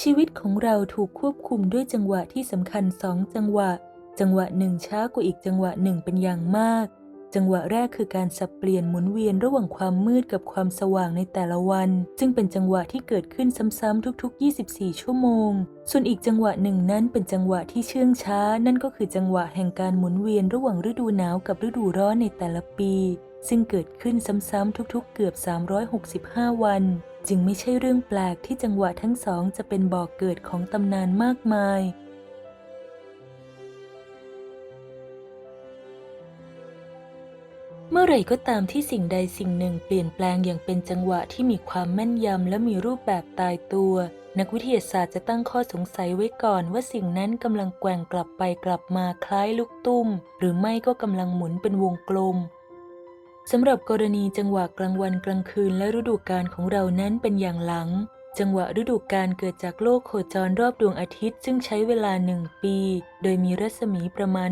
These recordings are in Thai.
ชีวิตของเราถูกควบคุมด้วยจังหวะที่สำคัญสองจังหวะ จังหวะหนึ่งช้ากว่าอีกจังหวะหนึ่งเป็นอย่างมาก จังหวะแรกคือการสับเปลี่ยนหมุนเวียนระหว่างความมืดกับความสว่างในแต่ละวัน ซึ่งเป็นจังหวะที่เกิดขึ้นซ้ำๆทุก ๆ 24 ชั่วโมง ส่วนอีกจังหวะหนึ่งนั้นเป็นจังหวะที่เชื่องช้า นั่นก็คือจังหวะแห่งการหมุนเวียนระหว่างฤดูหนาวกับฤดูร้อนในแต่ละปี ซึ่งเกิดขึ้นซ้ำๆทุกๆ เกือบ 365 วัน จึงไม่ใช่เรื่องแปลกที่จังหวะทั้งสองจะเป็นบ่อกเกิดของตำนานมากมาย เมื่อไรก็ตามที่สิ่งใดสิ่งหนึ่งเปลี่ยนแปลงอย่างเป็นจังหวะที่มีความแม่นยำและมีรูปแบบตายตัว นักวิทยาศาสตร์จะตั้งข้อสงสัยไว้ก่อนว่าสิ่งนั้นกำลังแกว่งกลับไปกลับมาคล้ายลูกตุ้ม หรือไม่ก็กำลังหมุนเป็นวงกลม สำหรับกรณีจังหวะกลางวันกลางคืนและฤดูกาลของเรานั้นเป็นอย่างหลัง จังหวะฤดูกาลเกิดจากโลกโคจรรอบดวงอาทิตย์ซึ่งใช้เวลาหนึ่งปี โดยมีรัศมีประมาณ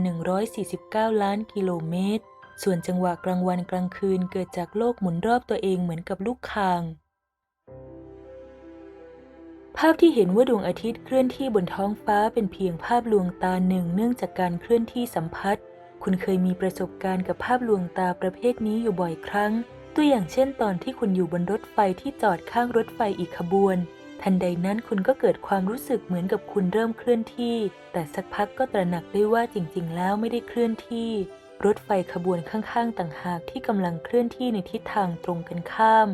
149 ล้านกิโลเมตร ส่วนจังหวะกลางวันกลางคืนเกิดจากโลกหมุนรอบตัวเองเหมือนกับลูกคางภาพที่เห็นว่าดวงอาทิตย์เคลื่อนที่บนท้องฟ้าเป็นเพียงภาพลวงตาหนึ่งเนื่องจากการเคลื่อนที่สัมพัทธ์ คุณเคยมีประสบการณ์กับภาพลวงตาประเภทนี้อยู่บ่อยครั้ง ตัวอย่างเช่นตอนที่คุณอยู่บนรถไฟที่จอดข้างรถไฟอีกขบวน ทันใดนั้นคุณก็เกิดความรู้สึกเหมือนกับคุณเริ่มเคลื่อนที่ แต่สักพักก็ตระหนักได้ว่าจริง ๆ แล้วไม่ได้เคลื่อนที่ รถไฟขบวนข้างๆ ต่างหากที่กำลังเคลื่อนที่ในทิศทางตรงกันข้าม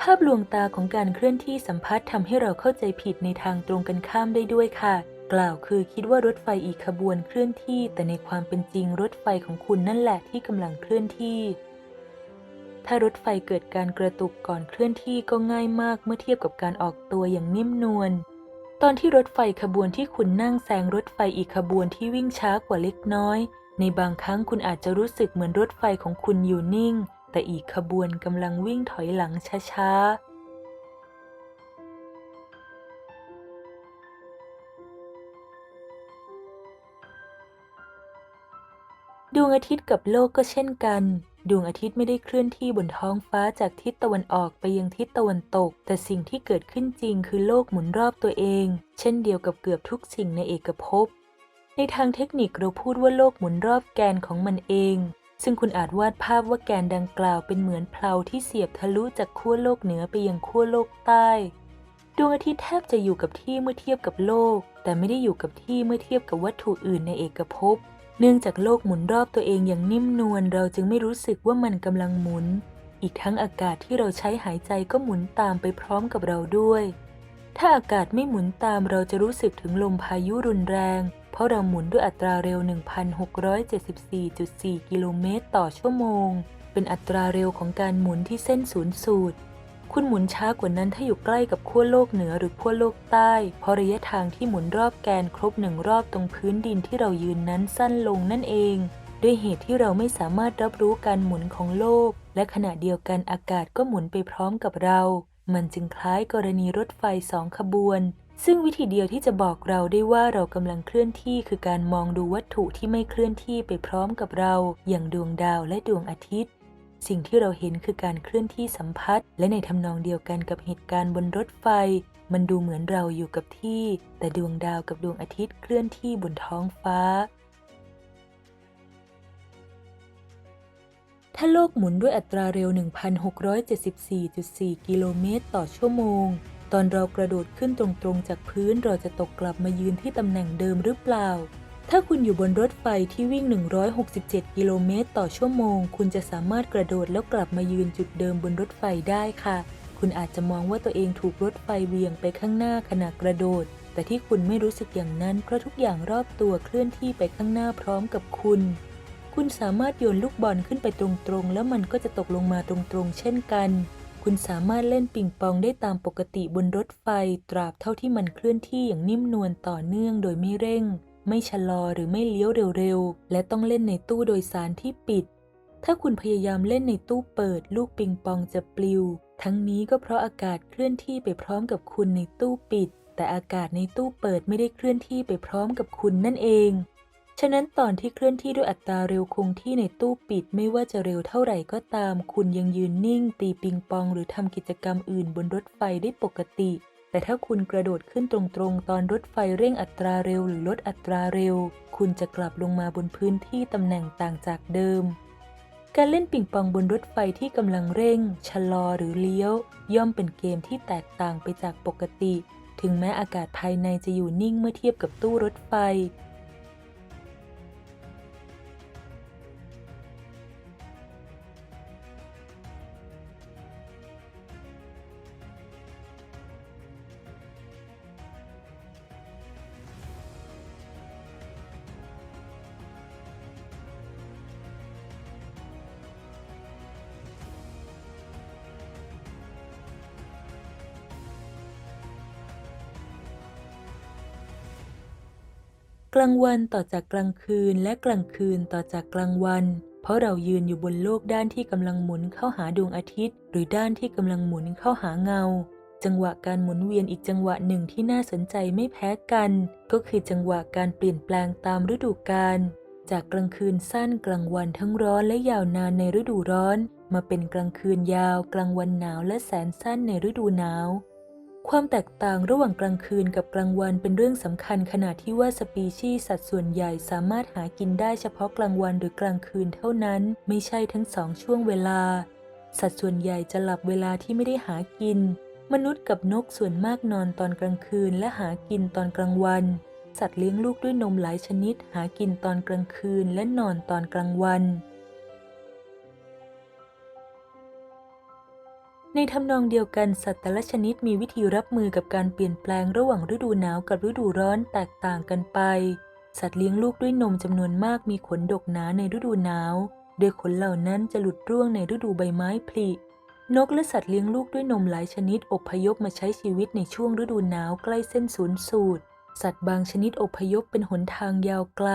ภาพลวงตาของการเคลื่อนที่สัมพัทธ์ทำให้เราเข้าใจผิดในทางตรงกันข้ามได้ด้วยค่ะ กล่าวคือคิดว่ารถไฟอีกขบวนเคลื่อนที่ แต่ในความเป็นจริงรถไฟของคุณนั่นแหละที่กำลังเคลื่อนที่ ถ้ารถไฟเกิดการกระตุกก่อนเคลื่อนที่ก็ง่ายมากเมื่อเทียบกับการออกตัวอย่างนิ่มนวล ตอนที่รถไฟขบวนที่คุณนั่งแซงรถไฟอีกขบวนที่วิ่งช้ากว่าเล็กน้อย ในบางครั้งคุณอาจจะรู้สึกเหมือนรถไฟของคุณอยู่นิ่ง แต่อีกขบวนกำลังวิ่งถอยหลังช้าๆ ดวงอาทิตย์กับโลกก็เช่นกัน ดวงอาทิตย์ไม่ได้เคลื่อนที่บนท้องฟ้าจากทิศตะวันออกไปยังทิศตะวันตก แต่สิ่งที่เกิดขึ้นจริงคือโลกหมุนรอบตัวเอง เช่นเดียวกับเกือบทุกสิ่งในเอกภพ ในทางเทคนิคเราพูดว่าโลกหมุนรอบแกนของมันเอง ซึ่งคุณอาจวาดภาพว่าแกนดังกล่าวเป็นเหมือนเพลาที่เสียบทะลุจากขั้วโลกเหนือไปยังขั้วโลกใต้ ดวงอาทิตย์แทบจะอยู่กับที่เมื่อเทียบกับโลก แต่ไม่ได้อยู่กับที่เมื่อเทียบกับวัตถุอื่นในเอกภพ เนื่องจากโลกหมุนรอบตัวเองอย่างนิ่มนวลเราจึงไม่รู้สึกว่ามันกำลังหมุน อีกทั้งอากาศที่เราใช้หายใจก็หมุนตามไปพร้อมกับเราด้วย ถ้าอากาศไม่หมุนตามเราจะรู้สึกถึงลมพายุรุนแรง เพราะเราหมุนด้วยอัตราเร็ว 1,674.4 กิโลเมตรต่อชั่วโมง เป็นอัตราเร็วของการหมุนที่เส้นศูนย์สูตร คุณหมุนช้ากว่านั้นถ้าอยู่ใกล้กับขั้วโลกเหนือหรือขั้วโลกใต้ เพราะระยะทางที่หมุนรอบแกนครบหนึ่งรอบตรงพื้นดินที่เรายืนนั้นสั้นลงนั่นเอง ด้วยเหตุที่เราไม่สามารถรับรู้การหมุนของโลก และขณะเดียวกันอากาศก็หมุนไปพร้อมกับเรา มันจึงคล้ายกรณีรถไฟสองขบวน ซึ่งวิธีเดียวที่จะบอกเราได้ว่าเรากำลังเคลื่อนที่คือการมองดูวัตถุที่ไม่เคลื่อนที่ไปพร้อมกับเรา อย่างดวงดาวและดวงอาทิตย์ สิ่งที่เราเห็นคือการเคลื่อนที่สัมพัทธ์และในทำนองเดียวกันกับเหตุการณ์บนรถไฟ มันดูเหมือนเราอยู่กับที่ แต่ดวงดาวกับดวงอาทิตย์เคลื่อนที่บนท้องฟ้า ถ้าโลกหมุนด้วยอัตราเร็ว 1,674.4 กิโลเมตรต่อชั่วโมง ตอนเรากระโดดขึ้นตรงๆจากพื้นเราจะตกกลับมายืนที่ตำแหน่งเดิมหรือเปล่า ถ้าคุณอยู่บนรถไฟที่วิ่ง 167 กิโลเมตรต่อชั่วโมง คุณจะสามารถกระโดดแล้วกลับมายืนจุดเดิมบนรถไฟได้ค่ะ คุณอาจจะมองว่าตัวเองถูกรถไฟเวียงไปข้างหน้าขณะกระโดด แต่ที่คุณไม่รู้สึกอย่างนั้น เพราะทุกอย่างรอบตัวเคลื่อนที่ไปข้างหน้าพร้อมกับคุณ คุณสามารถโยนลูกบอลขึ้นไปตรงๆ แล้วมันก็จะตกลงมาตรงๆ เช่นกัน คุณสามารถเล่นปิงปองได้ตามปกติบนรถไฟ ตราบเท่าที่มันเคลื่อนที่อย่างนิ่มนวลต่อเนื่องโดยไม่เร่ง ไม่ชะลอหรือไม่เลี้ยวเร็วๆ และต้องเล่นในตู้โดยสารที่ปิด ถ้าคุณพยายามเล่นในตู้เปิด ลูกปิงปองจะปลิว ทั้งนี้ก็เพราะอากาศเคลื่อนที่ไปพร้อมกับคุณในตู้ปิด แต่อากาศในตู้เปิดไม่ได้เคลื่อนที่ไปพร้อมกับคุณนั่นเอง ฉะนั้นตอนที่เคลื่อนที่ด้วยอัตราเร็วคงที่ในตู้ปิดไม่ว่าจะเร็วเท่าไหร่ก็ตาม คุณยังยืนนิ่ง ตีปิงปอง หรือทำกิจกรรมอื่นบนรถไฟได้ปกติ แต่ถ้าคุณกระโดดขึ้นตรงๆ ตอนรถไฟเร่งอัตราเร็วหรือลดอัตราเร็ว คุณจะกลับลงมาบนพื้นที่ตำแหน่งต่างจากเดิม การเล่นปิงปองบนรถไฟที่กำลังเร่ง ชะลอหรือเลี้ยว ย่อมเป็นเกมที่แตกต่างไปจากปกติ ถึงแม้อากาศภายในจะอยู่นิ่งเมื่อเทียบกับตู้รถไฟ ลางวันต่อจากกลางคืนและกลางคืนต่อจากกลางวัน เพราะเรายืนอยู่บนโลกด้านที่กำลังหมุนเข้าหาดวงอาทิตย์ หรือด้านที่กำลังหมุนเข้าหาเงา จังหวะการหมุนเวียนอีกจังหวะหนึ่งที่น่าสนใจไม่แพ้กัน ก็คือจังหวะการเปลี่ยนแปลงตามฤดูกาลจากกลางคืนสั้นกลางวันทั้งร้อนและยาวนานในฤดูร้อน มาเป็นกลางคืนยาว กลางวันหนาวและแสนสั้นในฤดูหนาว ความแตกต่างระหว่างกลางคืนกับกลางวันเป็นเรื่องสำคัญขณะที่ว่าสปีชีส์สัตว์ส่วนใหญ่สามารถหากินได้เฉพาะกลางวันหรือกลางคืนเท่านั้น ไม่ใช่ทั้งสองช่วงเวลา สัตว์ส่วนใหญ่จะหลับเวลาที่ไม่ได้หากิน มนุษย์กับนกส่วนมากนอนตอนกลางคืนและหากินตอนกลางวัน สัตว์เลี้ยงลูกด้วยนมหลายชนิด หากินตอนกลางคืนและนอนตอนกลางวัน ในทำนองเดียวกันสัตว์แต่ละชนิดมีวิธีรับมือกับการเปลี่ยนแปลงระหว่างฤดูหนาวกับฤดูร้อนแตกต่างกันไป สัตว์เลี้ยงลูกด้วยนมจำนวนมากมีขนดกหนาในฤดูหนาว โดยขนเหล่านั้นจะหลุดร่วงในฤดูใบไม้ผลิ นกและสัตว์เลี้ยงลูกด้วยนมหลายชนิดอพยพมาใช้ชีวิตในช่วงฤดูหนาวใกล้เส้นศูนย์สูตร สัตว์บางชนิดอพยพเป็นหนทางยาวไกล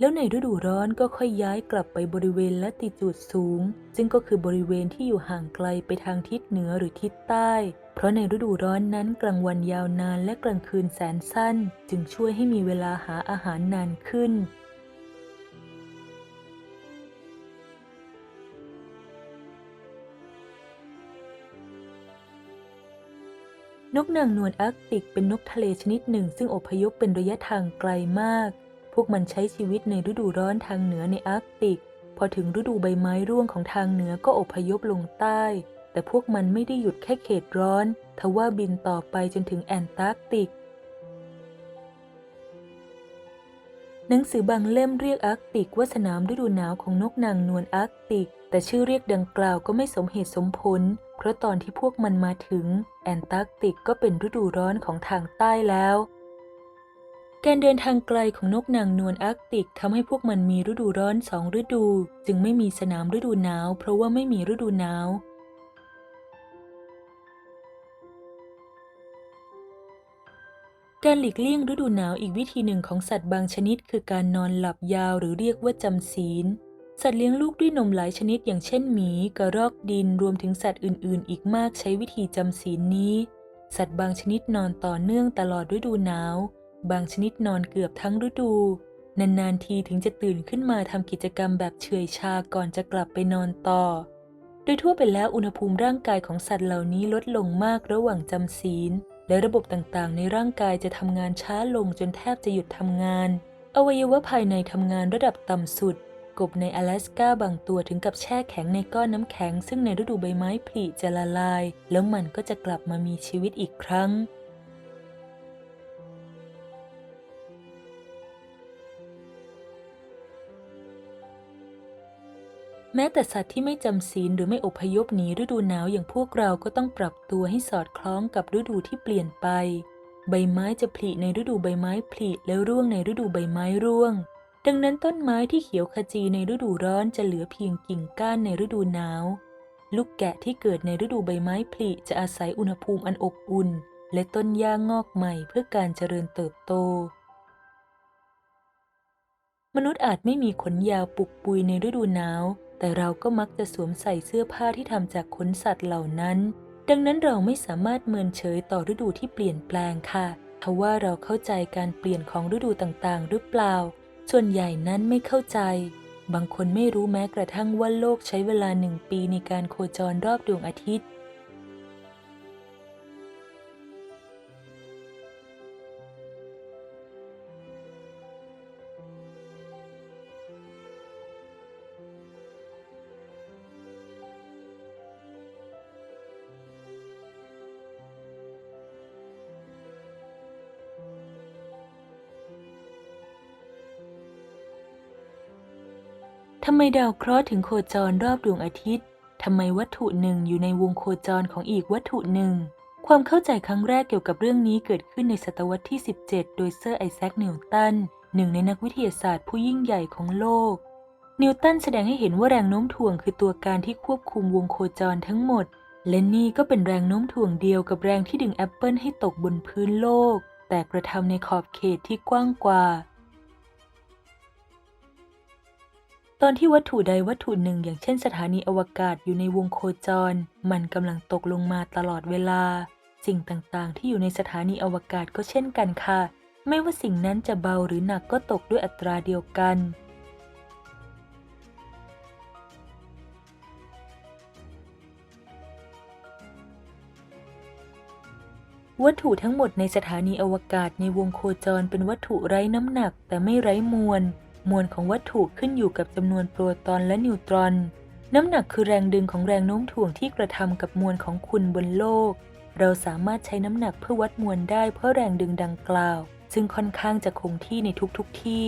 แล้วในฤดูร้อนก็ค่อยย้ายกลับไปบริเวณละติจูดสูง ซึ่งก็คือบริเวณที่อยู่ห่างไกลไปทางทิศเหนือหรือทิศใต้ เพราะในฤดูร้อนนั้นกลางวันยาวนานและกลางคืนแสนสั้น จึงช่วยให้มีเวลาหาอาหารนานขึ้นนกนางนวลอาร์กติกเป็นนกทะเลชนิดหนึ่ง ซึ่งอพยพเป็นระยะทางไกลมาก วกมันใช้ชีวิตในฤดูร้อนทางเหนือในอาร์กติก พอถึงฤดูใบไม้ร่วงของทางเหนือก็อพยพลงใต้ แต่พวกมันไม่ได้หยุดแค่เขตร้อน ทว่าบินต่อไปจนถึงแอนตาร์กติก หนังสือบางเล่มเรียกอาร์กติกว่าสนามฤดูหนาวของนกนางนวลอาร์กติก แต่ชื่อเรียกดังกล่าวก็ไม่สมเหตุสมผล เพราะตอนที่พวกมันมาถึงแอนตาร์กติกก็เป็นฤดูร้อนของทางใต้แล้ว การเดินทางไกลของนกนางนวลอาร์กติกทำให้พวกมันมีฤดูร้อนสองฤดู จึงไม่มีสนามฤดูหนาว เพราะว่าไม่มีฤดูหนาวการหลีกเลี่ยงฤดูหนาวอีกวิธีหนึ่งของสัตว์บางชนิด คือการนอนหลับยาวหรือเรียกว่าจำศีล สัตว์เลี้ยงลูกด้วยนมหลายชนิด อย่างเช่นหมี กระรอกดินรวมถึงสัตว์อื่น ๆ อีกมากใช้วิธีจำศีลนี้ สัตว์บางชนิดนอนต่อเนื่องตลอดฤดูหนาว บางชนิดนอนเกือบทั้งฤดู นาน ๆ ทีถึงจะตื่นขึ้นมาทำกิจกรรมแบบเฉยชาก่อนจะกลับไปนอนต่อ โดยทั่วไปแล้วอุณหภูมิร่างกายของสัตว์เหล่านี้ลดลงมากระหว่างจำศีล และระบบต่างๆ ในร่างกายจะทำงานช้าลงจนแทบจะหยุดทำงาน อวัยวะภายในทำงานระดับต่ำสุด กบใน阿拉สกาบางตัวถึงกับแช่แข็งในก้อนน้ำแข็ง ซึ่งในฤดูใบไม้ผลิจะละลาย แล้วมันก็จะกลับมามีชีวิตอีกครั้ง แม้แต่สัตว์ที่ไม่จำศีลหรือไม่อพยพหนีฤดูหนาวอย่างพวกเราก็ต้องปรับตัวให้สอดคล้องกับฤดูที่เปลี่ยนไป ใบไม้จะผลิในฤดูใบไม้ผลิแล้วร่วงในฤดูใบไม้ร่วง ดังนั้นต้นไม้ที่เขียวขจีในฤดูร้อนจะเหลือเพียงกิ่งก้านในฤดูหนาว ลูกแกะที่เกิดในฤดูใบไม้ผลิจะอาศัยอุณหภูมิอันอบอุ่น และต้นหญ้างอกใหม่เพื่อการเจริญเติบโตมนุษย์อาจไม่มีขนยาวปุกปุยในฤดูหนาว แต่เราก็มักจะสวมใส่เสื้อผ้าที่ทำจากขนสัตว์เหล่านั้น ดังนั้นเราไม่สามารถเมินเฉยต่อฤดูที่เปลี่ยนแปลงค่ะทว่าเราเข้าใจการเปลี่ยนของฤดูต่างๆ หรือเปล่า ส่วนใหญ่นั้นไม่เข้าใจ บางคนไม่รู้แม้กระทั่งว่าโลกใช้เวลาหนึ่งปีในการโคจรรอบดวงอาทิตย์ ทำไมดาวเคราะห์ถึงโคจรรอบดวงอาทิตย์ ทำไมวัตถุหนึ่งอยู่ในวงโคจรของอีกวัตถุหนึ่ง ความเข้าใจครั้งแรกเกี่ยวกับเรื่องนี้เกิดขึ้นในศตวรรษที่ 17 โดยเซอร์ไอแซค นิวตัน หนึ่งในนักวิทยาศาสตร์ผู้ยิ่งใหญ่ของโลก นิวตันแสดงให้เห็นว่าแรงโน้มถ่วงคือตัวการที่ควบคุมวงโคจรทั้งหมด และนี่ก็เป็นแรงโน้มถ่วงเดียวกับแรงที่ดึงแอปเปิลให้ตกบนพื้นโลก แต่กระทำในขอบเขตที่กว้างกว่า ตอนที่วัตถุใดวัตถุหนึ่งอย่างเช่นสถานีอวกาศอยู่ในวงโคจร มันกำลังตกลงมาตลอดเวลา สิ่งต่างๆ ที่อยู่ในสถานีอวกาศก็เช่นกันค่ะ ไม่ว่าสิ่งนั้นจะเบาหรือหนักก็ตกด้วยอัตราเดียวกัน วัตถุทั้งหมดในสถานีอวกาศในวงโคจรเป็นวัตถุไร้น้ำหนักแต่ไม่ไร้มวล มวลของวัตถุขึ้นอยู่กับจำนวนโปรตอนและนิวตรอน น้ำหนักคือแรงดึงของแรงโน้มถ่วงที่กระทำกับมวลของคุณบนโลก เราสามารถใช้น้ำหนักเพื่อวัดมวลได้เพราะแรงดึงดังกล่าว ซึ่งค่อนข้างจะคงที่ในทุกๆทที่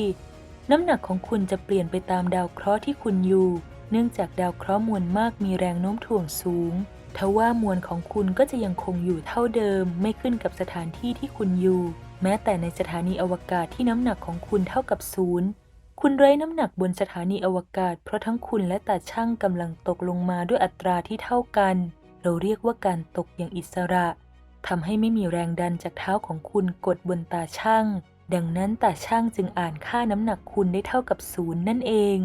น้ำหนักของคุณจะเปลี่ยนไปตามดาวเคราะห์ที่คุณอยู่ เนื่องจากดาวเคราะห์มวลมากมีแรงโน้มถ่วงสูงทว่ามวลของคุณก็จะยังคงอยู่เท่าเดิม ไม่ขึ้นกับสถานที่ที่คุณอยู่ แม้แต่ในสถานีอวกาศที่น้ำหนักของคุณเท่ากับศูนย์ คุณไร้น้ำหนักบนสถานีอวกาศ เพราะทั้งคุณและตาช่างกำลังตกลงมาด้วยอัตราที่เท่ากัน เราเรียกว่าการตกอย่างอิสระทำให้ไม่มีแรงดันจากเท้าของคุณกดบนตาช่าง ดังนั้นตาช่างจึงอ่านค่าน้ำหนักคุณได้เท่ากับศูนย์นั่นเอง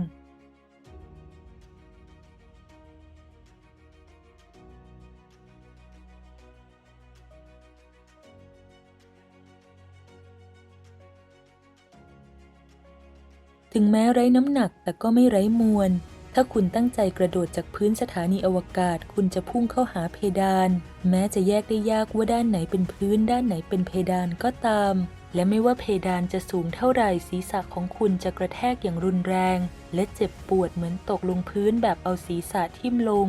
ถึงแม้ไร้น้ำหนักแต่ก็ไม่ไร้มวล ถ้าคุณตั้งใจกระโดดจากพื้นสถานีอวกาศ คุณจะพุ่งเข้าหาเพดาน แม้จะแยกได้ยากว่าด้านไหนเป็นพื้น ด้านไหนเป็นเพดานก็ตาม และไม่ว่าเพดานจะสูงเท่าไหร่ศีรษะของคุณจะกระแทกอย่างรุนแรง และเจ็บปวดเหมือนตกลงพื้นแบบเอาศีรษะทิ่มลง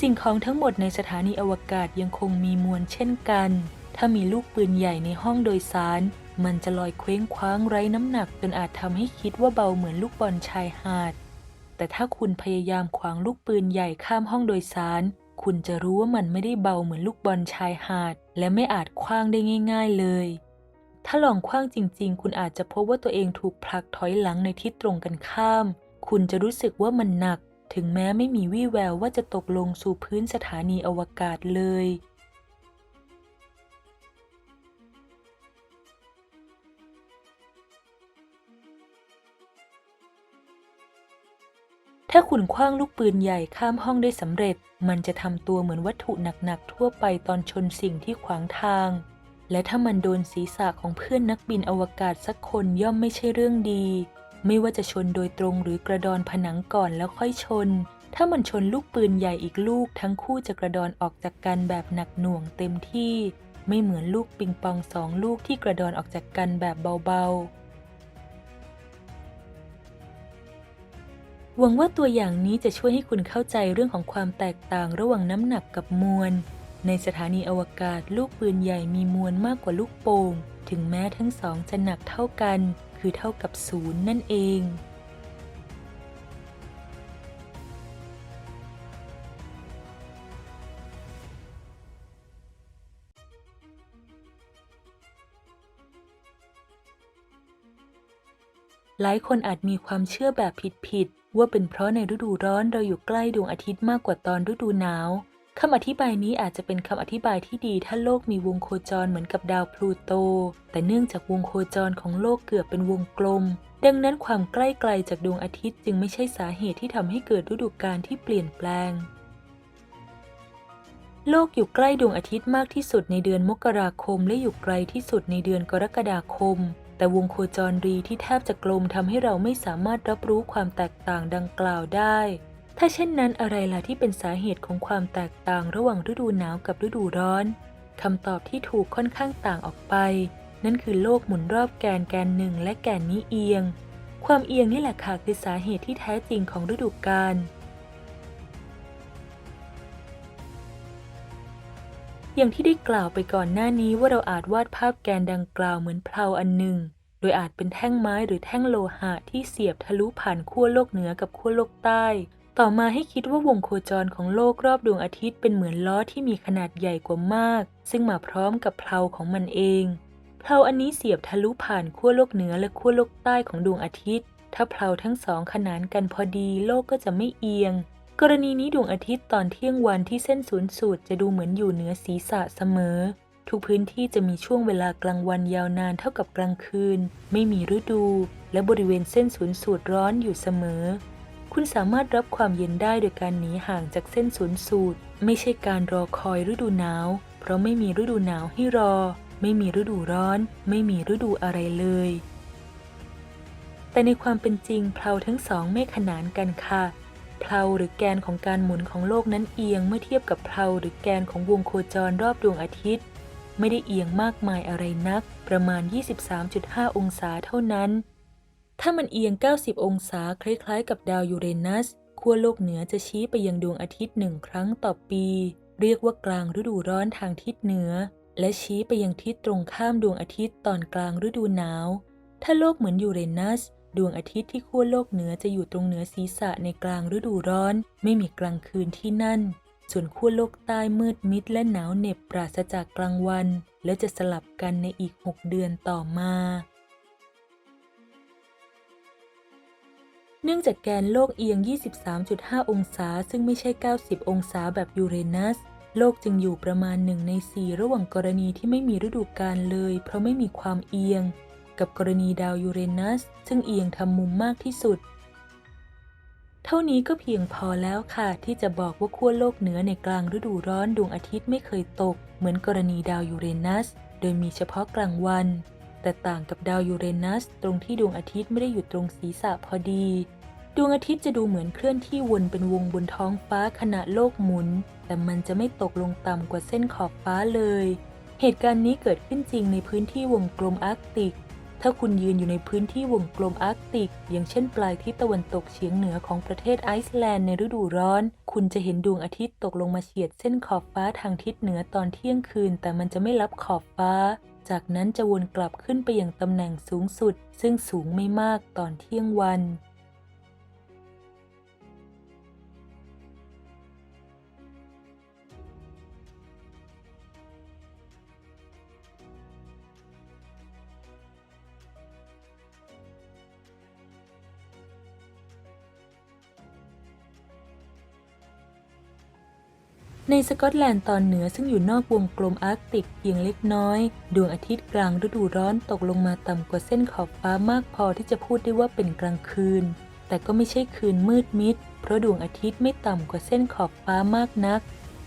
สิ่งของทั้งหมดในสถานีอวกาศยังคงมีมวลเช่นกัน ถ้ามีลูกปืนใหญ่ในห้องโดยสาร มันจะลอยเคว้งคว้างไร้น้ำหนักจนอาจทำให้คิดว่าเบาเหมือนลูกบอลชายหาด แต่ถ้าคุณพยายามขวางลูกปืนใหญ่ข้ามห้องโดยสาร คุณจะรู้ว่ามันไม่ได้เบาเหมือนลูกบอลชายหาด และไม่อาจคว้างได้ง่าย ๆเลย ถ้าลองคว้างจริง ๆ คุณอาจจะพบว่าตัวเองถูกผลักถอยหลังในทิศตรงกันข้าม คุณจะรู้สึกว่ามันหนัก ถึงแม้ไม่มีวี่แววว่าจะตกลงสู่พื้นสถานีอวกาศเลย ถ้าคุณคว้างลูกปืนใหญ่ข้ามห้องได้สำเร็จ มันจะทำตัวเหมือนวัตถุหนักๆทั่วไปตอนชนสิ่งที่ขวางทาง และถ้ามันโดนศีรษะของเพื่อนนักบินอวกาศสักคนย่อมไม่ใช่เรื่องดี ไม่ว่าจะชนโดยตรงหรือกระดอนผนังก่อนแล้วค่อยชน ถ้ามันชนลูกปืนใหญ่อีกลูกทั้งคู่จะกระดอนออกจากกันแบบหนักหน่วงเต็มที่ ไม่เหมือนลูกปิงปองสองลูกที่กระดอนออกจากกันแบบเบาๆ หวังว่าตัวอย่างนี้จะช่วยให้คุณเข้าใจเรื่องของความแตกต่างระหว่างน้ำหนักกับมวล ในสถานีอวกาศลูกปืนใหญ่มีมวลมากกว่าลูกโป่ง ถึงแม้ทั้งสองจะหนักเท่ากัน คือเท่ากับศูนย์นั่นเอง หลายคนอาจมีความเชื่อแบบผิดๆ ว่าเป็นเพราะในฤดูร้อนเราอยู่ใกล้ดวงอาทิตย์มากกว่าตอนฤดูหนาวคำอธิบายนี้อาจจะเป็นคำอธิบายที่ดีถ้าโลกมีวงโคจรเหมือนกับดาวพลูโต แต่เนื่องจากวงโคจรของโลกเกือบเป็นวงกลม ดังนั้นความใกล้ไกลจากดวงอาทิตย์จึงไม่ใช่สาเหตุที่ทำให้เกิดฤดูกาลที่เปลี่ยนแปลง โลกอยู่ใกล้ดวงอาทิตย์มากที่สุดในเดือนมกราคม และอยู่ไกลที่สุดในเดือนกรกฎาคม แต่วงโคจรรีที่แทบจะกลมทำให้เราไม่สามารถรับรู้ความแตกต่างดังกล่าวได้ ถ้าเช่นนั้นอะไรล่ะที่เป็นสาเหตุของความแตกต่างระหว่างฤดูหนาวกับฤดูร้อนคำตอบที่ถูกค่อนข้างต่างออกไป นั่นคือโลกหมุนรอบแกนแกนหนึ่งและแกนนี้เอียง ความเอียงนี่แหละค่ะคือสาเหตุที่แท้จริงของฤดูกาล อย่างที่ได้กล่าวไปก่อนหน้านี้ว่าเราอาจวาดภาพแกนดังกล่าวเหมือนเพลาอันหนึ่ง โดยอาจเป็นแท่งไม้หรือแท่งโลหะที่เสียบทะลุผ่านขั้วโลกเหนือกับขั้วโลกใต้ ต่อมาให้คิดว่าวงโคจรของโลกรอบดวงอาทิตย์เป็นเหมือนล้อที่มีขนาดใหญ่กว่ามาก ซึ่งมาพร้อมกับเพลาของมันเอง เพลาอันนี้เสียบทะลุผ่านขั้วโลกเหนือและขั้วโลกใต้ของดวงอาทิตย์ ถ้าเพลาทั้งสองขนานกันพอดีโลกก็จะไม่เอียง กรณีนี้ดวงอาทิตย์ตอนเที่ยงวันที่เส้นศูนย์สูตรจะดูเหมือนอยู่เหนือศีรษะเสมอ ทุกพื้นที่จะมีช่วงเวลากลางวันยาวนานเท่ากับกลางคืน ไม่มีฤดู และบริเวณเส้นศูนย์สูตรร้อนอยู่เสมอ คุณสามารถรับความเย็นได้โดยการหนีห่างจากเส้นศูนย์สูตร ไม่ใช่การรอคอยฤดูหนาว เพราะไม่มีฤดูหนาวให้รอ ไม่มีฤดูร้อน ไม่มีฤดูอะไรเลย แต่ในความเป็นจริงเพลาทั้งสองไม่ขนานกันค่ะ เพลาหรือแกนของการหมุนของโลกนั้นเอียงเมื่อเทียบกับเพลาหรือแกนของวงโคจรรอบดวงอาทิตย์ ไม่ได้เอียงมากมายอะไรนัก ประมาณ 23.5 องศาเท่านั้น ถ้ามันเอียง 90 องศาคล้ายๆ กับดาวยูเรนัสขั้วโลกเหนือจะชี้ไปยังดวงอาทิตย์หนึ่งครั้งต่อปี เรียกว่ากลางฤดูร้อนทางทิศเหนือ และชี้ไปยังทิศตรงข้ามดวงอาทิตย์ตอนกลางฤดูหนาว ถ้าโลกเหมือนยูเรนัส ดวงอาทิตย์ที่ขั้วโลกเหนือจะอยู่ตรงเหนือศีรษะในกลางฤดูร้อน ไม่มีกลางคืนที่นั่น ส่วนขั้วโลกใต้มืดมิดและหนาวเหน็บปราศจากกลางวัน และจะสลับกันในอีก6เดือนต่อมาเนื่องจากแกนโลกเอียง 23.5 องศา ซึ่งไม่ใช่ 90 องศาแบบยูเรนัส โลกจึงอยู่ประมาณหนึ่งในสี่ระหว่างกรณีที่ไม่มีฤดูกาลเลย เพราะไม่มีความเอียง กับกรณีดาวยูเรนัส ซึ่งเอียงทำมุมมากที่สุด เท่านี้ก็เพียงพอแล้วค่ะ ที่จะบอกว่าขั้วโลกเหนือในกลางฤดูร้อนดวงอาทิตย์ไม่เคยตก เหมือนกรณีดาวยูเรนัส โดยมีเฉพาะกลางวัน แต่ต่างกับดาวยูเรนัส ตรงที่ดวงอาทิตย์ไม่ได้อยู่ตรงศีรษะพอดีดวงอาทิตย์จะดูเหมือนเคลื่อนที่วนเป็นวงบนท้องฟ้าขณะโลกหมุน แต่มันจะไม่ตกลงต่ำกว่าเส้นขอบฟ้าเลย เหตุการณ์นี้เกิดขึ้นจริงในพื้นที่วงกลมอาร์กติก ถ้าคุณยืนอยู่ในพื้นที่วงกลมอาร์กติก อย่างเช่นปลายทิศตะวันตกเฉียงเหนือของประเทศไอซ์แลนด์ในฤดูร้อน คุณจะเห็นดวงอาทิตย์ตกลงมาเฉียดเส้นขอบฟ้าทางทิศเหนือตอนเที่ยงคืน แต่มันจะไม่รับขอบฟ้า จากนั้นจะวนกลับขึ้นไปยังตำแหน่งสูงสุด ซึ่งสูงไม่มากตอนเที่ยงวัน ในสกอตแลนด์ตอนเหนือซึ่งอยู่นอกวงกลมอาร์กติกเพียงเล็กน้อย ดวงอาทิตย์กลางฤดูร้อนตกลงมาต่ำกว่าเส้นขอบฟ้ามากพอที่จะพูดได้ว่าเป็นกลางคืน แต่ก็ไม่ใช่คืนมืดมิด เพราะดวงอาทิตย์ไม่ต่ำกว่าเส้นขอบฟ้ามากนัก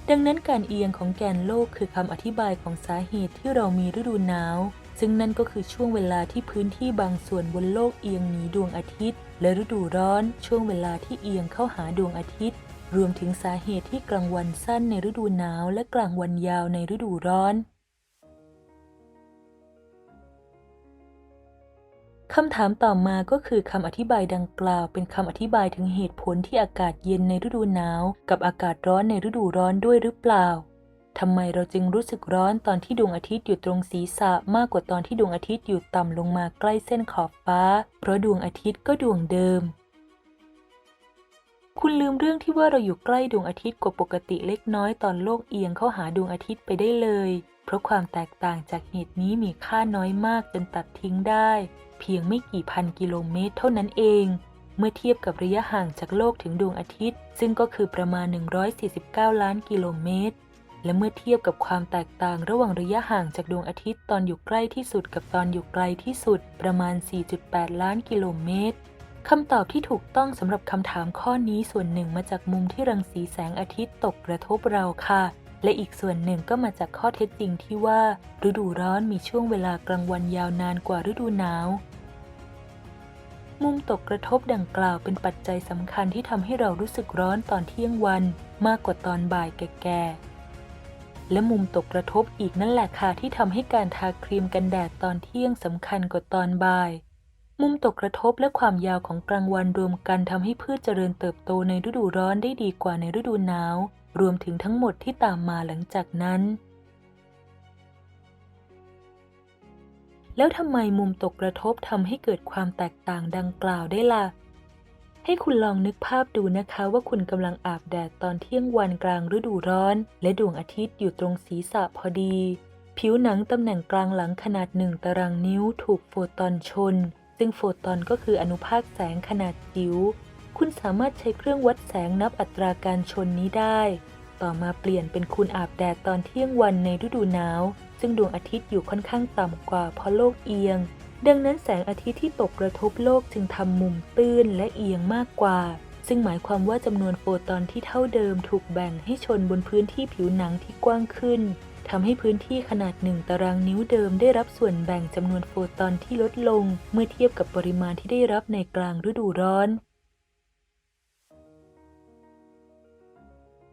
ดังนั้นการเอียงของแกนโลกคือคำอธิบายของสาเหตุที่เรามีฤดูหนาว ซึ่งนั่นก็คือช่วงเวลาที่พื้นที่บางส่วนบนโลกเอียงหนีดวงอาทิตย์ และฤดูร้อน ช่วงเวลาที่เอียงเข้าหาดวงอาทิตย์ รวมถึงสาเหตุที่กลางวันสั้นในฤดูหนาวและกลางวันยาวในฤดูร้อน คำถามต่อมาก็คือคำอธิบายดังกล่าว เป็นคำอธิบายถึงเหตุผลที่อากาศเย็นในฤดูหนาว กับอากาศร้อนในฤดูร้อนด้วยหรือเปล่าทำไมเราจึงรู้สึกร้อนตอนที่ดวงอาทิตย์อยู่ตรงศีรษะมากกว่าตอนที่ดวงอาทิตย์อยู่ต่ำลงมาใกล้เส้นขอบฟ้า เพราะดวงอาทิตย์ก็ดวงเดิม คุณลืมเรื่องที่ว่าเราอยู่ใกล้ดวงอาทิตย์กว่าปกติเล็กน้อยตอนโลกเอียงเข้าหาดวงอาทิตย์ไปได้เลย เพราะความแตกต่างจากเหตุนี้มีค่าน้อยมากจนตัดทิ้งได้ เพียงไม่กี่พันกิโลเมตรเท่านั้นเอง เมื่อเทียบกับระยะห่างจากโลกถึงดวงอาทิตย์ ซึ่งก็คือประมาณ 149 ล้านกิโลเมตร และเมื่อเทียบกับความแตกต่างระหว่างระยะห่างจากดวงอาทิตย์ตอนอยู่ใกล้ที่สุดกับตอนอยู่ไกลที่สุดประมาณ 4.8 ล้านกิโลเมตร คำตอบที่ถูกต้องสำหรับคำถามข้อนี้ส่วนหนึ่งมาจากมุมที่รังสีแสงอาทิตย์ตกกระทบเราค่ะ และอีกส่วนหนึ่งก็มาจากข้อเท็จจริงที่ว่า ฤดูร้อนมีช่วงเวลากลางวันยาวนานกว่าฤดูหนาว มุมตกกระทบดังกล่าวเป็นปัจจัยสำคัญที่ทำให้เรารู้สึกร้อนตอนเที่ยงวัน มากกว่าตอนบ่ายแก่ๆ และมุมตกกระทบอีกนั่นแหละค่ะที่ทำให้การทาครีมกันแดดตอนเที่ยงสำคัญกว่าตอนบ่าย มุมตกกระทบและความยาวของกลางวันรวมกันทำให้พืชเจริญเติบโตในฤดูร้อนได้ดีกว่าในฤดูหนาว รวมถึงทั้งหมดที่ตามมาหลังจากนั้น แล้วทำไมมุมตกกระทบทำให้เกิดความแตกต่างดังกล่าวได้ล่ะ ให้คุณลองนึกภาพดูนะคะว่าคุณกำลังอาบแดดตอนเที่ยงวันกลางฤดูร้อน และดวงอาทิตย์อยู่ตรงศีรษะพอดี ผิวหนังตำแหน่งกลางหลังขนาดหนึ่งตารางนิ้วถูกโฟตอนชน ซึ่งโฟตอนก็คืออนุภาคแสงขนาดจิ๋ว คุณสามารถใช้เครื่องวัดแสงนับอัตราการชนนี้ได้ ต่อมาเปลี่ยนเป็นคุณอาบแดดตอนเที่ยงวันในฤดูหนาว ซึ่งดวงอาทิตย์อยู่ค่อนข้างต่ำกว่าเพราะโลกเอียง ดังนั้นแสงอาทิตย์ที่ตกกระทบโลกจึงทำมุมตื้นและเอียงมากกว่า ซึ่งหมายความว่าจำนวนโฟตอนที่เท่าเดิมถูกแบ่งให้ชนบนพื้นที่ผิวหนังที่กว้างขึ้น ทำให้พื้นที่ขนาดหนึ่งตารางนิ้วเดิมได้รับส่วนแบ่งจำนวนโฟตอนที่ลดลง เมื่อเทียบกับปริมาณที่ได้รับในกลางฤดูร้อน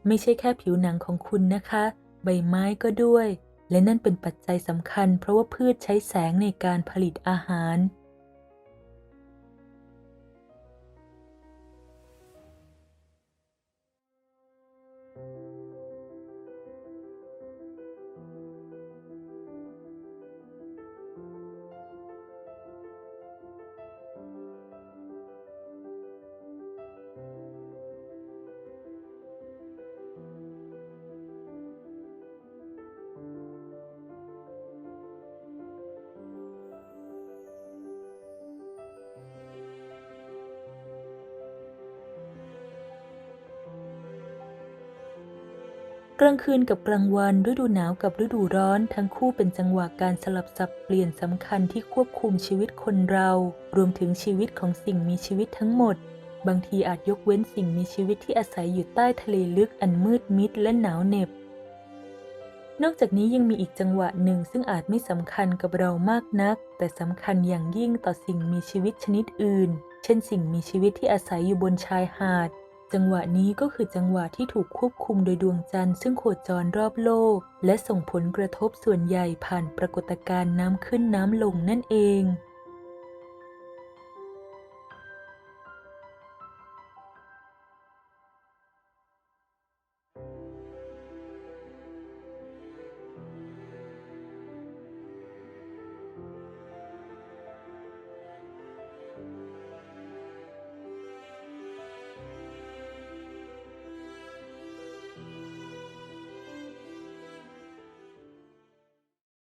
ไม่ใช่แค่ผิวหนังของคุณนะคะ ใบไม้ก็ด้วย และนั่นเป็นปัจจัยสำคัญ เพราะว่าพืชใช้แสงในการผลิตอาหาร กลางคืนกับกลางวันฤดูหนาวกับฤดูร้อนทั้งคู่เป็นจังหวะการสลับสับเปลี่ยนสำคัญที่ควบคุมชีวิตคนเรา รวมถึงชีวิตของสิ่งมีชีวิตทั้งหมด บางทีอาจยกเว้นสิ่งมีชีวิตที่อาศัยอยู่ใต้ทะเลลึกอันมืดมิดและหนาวเหน็บ นอกจากนี้ยังมีอีกจังหวะหนึ่งซึ่งอาจไม่สำคัญกับเรามากนัก แต่สำคัญอย่างยิ่งต่อสิ่งมีชีวิตชนิดอื่น เช่น สิ่งมีชีวิตที่อาศัยอยู่บนชายหาด จังหวะนี้ก็คือจังหวะที่ถูกควบคุมโดยดวงจันทร์ซึ่งโคจรรอบโลก และส่งผลกระทบส่วนใหญ่ผ่านปรากฏการณ์น้ำขึ้นน้ำลงนั่นเอง